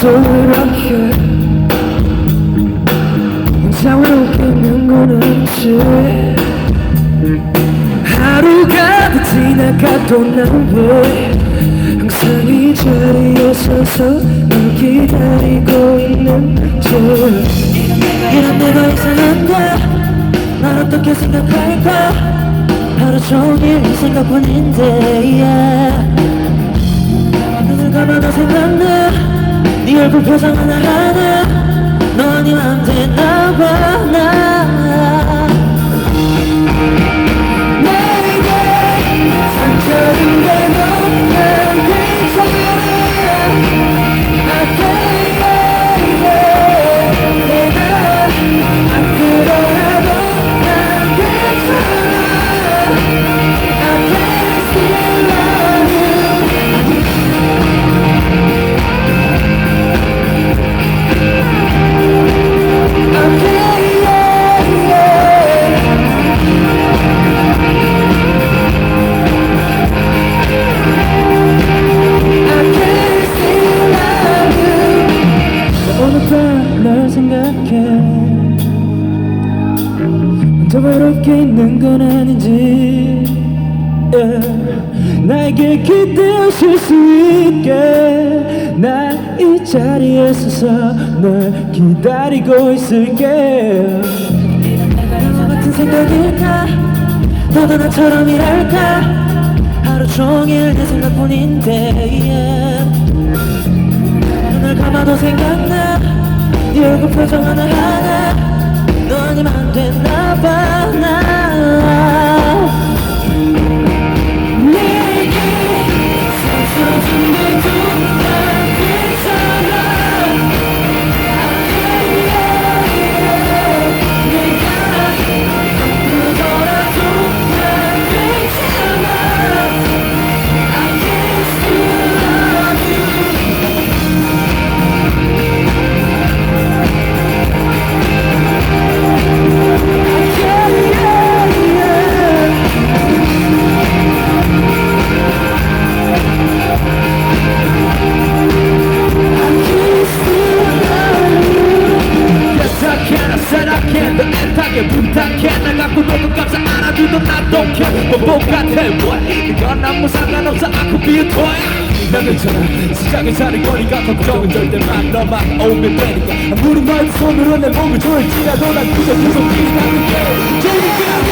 소란해 인상을 웃기는 건 없지. 하루가 다 지나가도 난왜 항상 이 자리에 서서 널 기다리고 있는지 이런 내가 이상한 거야 난 어떻게 생각할까? 하루 종일 이 생각뿐인데 yeah. 눈을 감아 나 생각나. 네 얼굴 표정 하나하나. 너 아니면 안 되나 봐나 자 외롭게 있는 건 아닌지 yeah. 나에게 기대하실 수 있게 나이 자리에 서서 널 기다리고 있을게. 너 같은 생각일까? 너도 나처럼 일할까? 하루 종일 내 생각뿐인데 yeah. 눈을 감아도 생각나? 네 얼굴 표정 하나하나? 너 아니면 안 되나 봐 뭐 상관없어. I could be a toy 난 괜찮아 시작은 잘할 거니까 걱정은 절대 만너만 오면 되니까. 아무리 말 손으로 내 몸을 조일지라도 난 그저 계속 기다릴게 조용히 가고